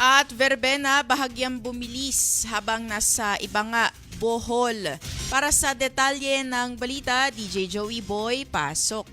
At verbena bahagyang bumilis habang nasa Ibanga, Bohol. Para sa detalye ng balita, DJ Joey Boy, pasok.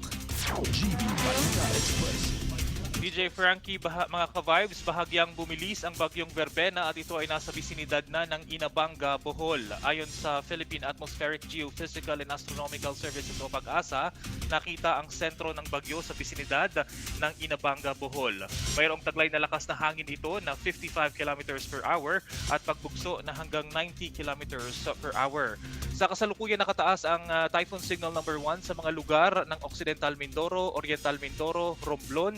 DJ Frankie, baha, mga ka-vibes, bahagyang bumilis ang bagyong Verbena at ito ay nasa bisinidad na ng Inabanga, Bohol. Ayon sa Philippine Atmospheric Geophysical and Astronomical Services o PAG-ASA, nakita ang sentro ng bagyo sa bisinidad ng Inabanga, Bohol. Mayroong taglay na lakas na hangin ito na 55 kilometers per hour at pagbugso na hanggang 90 kilometers per hour. Sa kasalukuyan nakataas ang ah, typhoon signal number 1 sa mga lugar ng Occidental Mindoro, Oriental Mindoro, Romblon,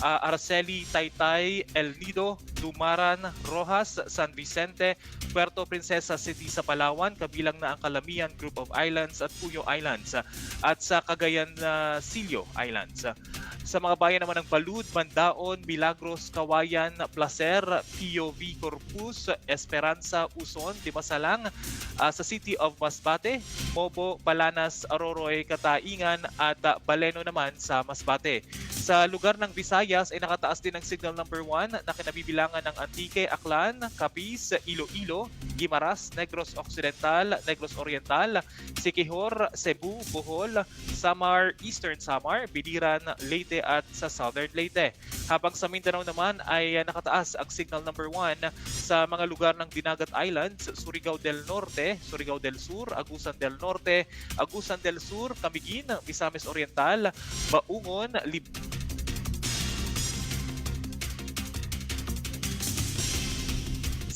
ah, Araceli, Taytay, El Nido, Lumaran, Rojas, San Vicente, Puerto Princesa City sa Palawan, kabilang na ang Calamian Group of Islands at Puyo Islands, at sa Cagayan na Silio Islands. Sa mga bayan naman ng Balud, Mandaon, Milagros, Kawayan, Placer, POV Corpus, Esperanza, Uson, Dimasalang, ah, sa City of Masbate, Mobo, Balanas, Aroroy, Kataingan at ah, Baleno naman sa Masbate. Sa lugar ng Visayas ay nakataas din ang signal number 1 na kinabibilangan ng Antique, Aklan, Capiz, Iloilo, Guimaras, Negros Occidental, Negros Oriental, Siquijor, Cebu, Bohol, Samar, Eastern Samar, Biliran, Leyte at sa Southern Leyte. Habang sa Mindanao naman ay nakataas ang signal number 1 sa mga lugar ng Dinagat Islands, Surigao del Norte, Surigao del Sur, Agusan del Norte, Agusan del Sur, Camiguin, Misamis Oriental, Baungon, Lib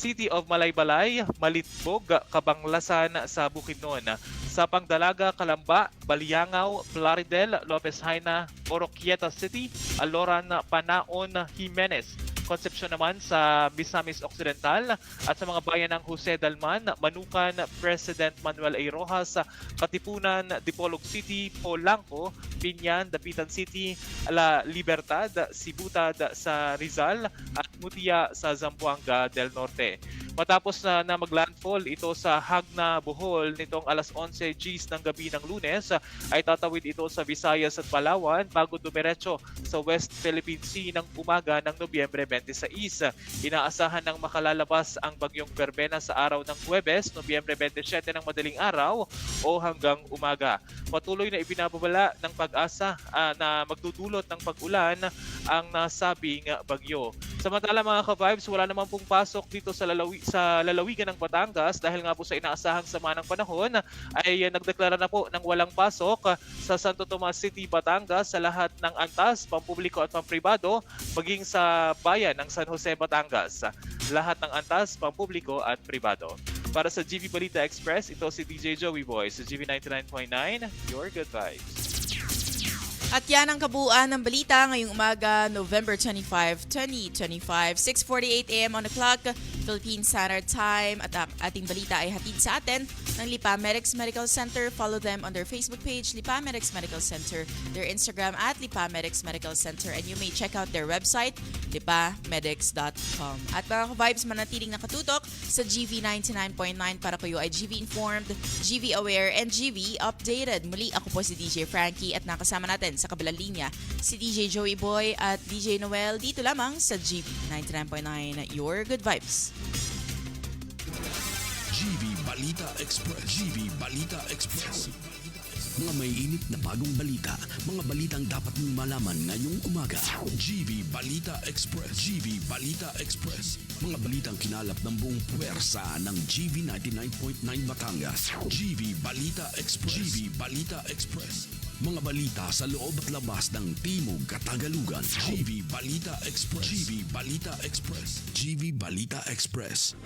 City of Malaybalay, Malitbog, Kabanglasan sa Bukidnon. Sa Pangdalaga, Kalamba, Baliangaw, Plaridel, Lopez Haina, Oroquieta City, Aloran, Panaon, Jimenez. Concepcion naman sa Misamis Occidental at sa mga bayan ng Jose Dalman, Manukan, President Manuel A. Rojas, Katipunan, Dipolog City, Polanco, Pinyan, Dapitan City, La Libertad, Sibutad sa Rizal at Mutia sa Zamboanga del Norte. Matapos na, na maglandfall ito sa Hagna, Bohol nitong alas 11 Gs ng gabi ng lunes ay tatawid ito sa Visayas at Palawan bago dumiretso sa West Philippine Sea ng umaga ng Nobyembre 26. Inaasahan ng makalalabas ang bagyong Verbena sa araw ng Huwebes, Nobyembre 27 ng madaling araw o hanggang umaga. Patuloy na ibinababala ng pag-asa ah, na magdudulot ng pag-ulan ang nasabing bagyo. Samantala mga ka-vibes, wala naman pong pasok dito sa, lalawi, sa lalawigan ng Batangas dahil nga po sa inaasahang sama ng panahon ay nagdeklara na po ng walang pasok sa Santo Tomas City, Batangas sa lahat ng antas, pampubliko at pampribado maging sa bayan ng San Jose, Batangas. Lahat ng antas, pampubliko at pribado. Para sa GV Balita Express, ito si DJ Joey Boy sa GV 99.9, Your Good Vibes. At yan ang kabuuan ng balita ngayong umaga, November 25, 2025, 6.48 a.m. on the clock, Philippine Standard Time. At ang ating balita ay hatid sa atin ng Lipa Medics Medical Center. Follow them on their Facebook page, Lipa Medics Medical Center, their Instagram at Lipa Medics Medical Center, and you may check out their website, lipamedics.com. At mga ka-vibes, manatiling nakatutok sa GV 99.9 para kayo ay GV informed, GV aware, and GV updated. Muli, ako po si DJ Frankie at nakasama natin sa kabilang linya si DJ Joey Boy at DJ Noel dito lamang sa GV 99.9 Your Good Vibes. GV Balita Express. GV Balita Express. Mga may init na bagong balita. Mga balitang dapat mong malaman ngayong umaga. GV Balita Express. GV Balita Express. Mga balitang kinalap ng buong puwersa ng GV 99.9 Batangas. GV Balita Express. GV Balita Express. Mga balita sa loob at labas ng Timog Katagalugan. GV Balita Express. GV Balita Express. GV Balita Express.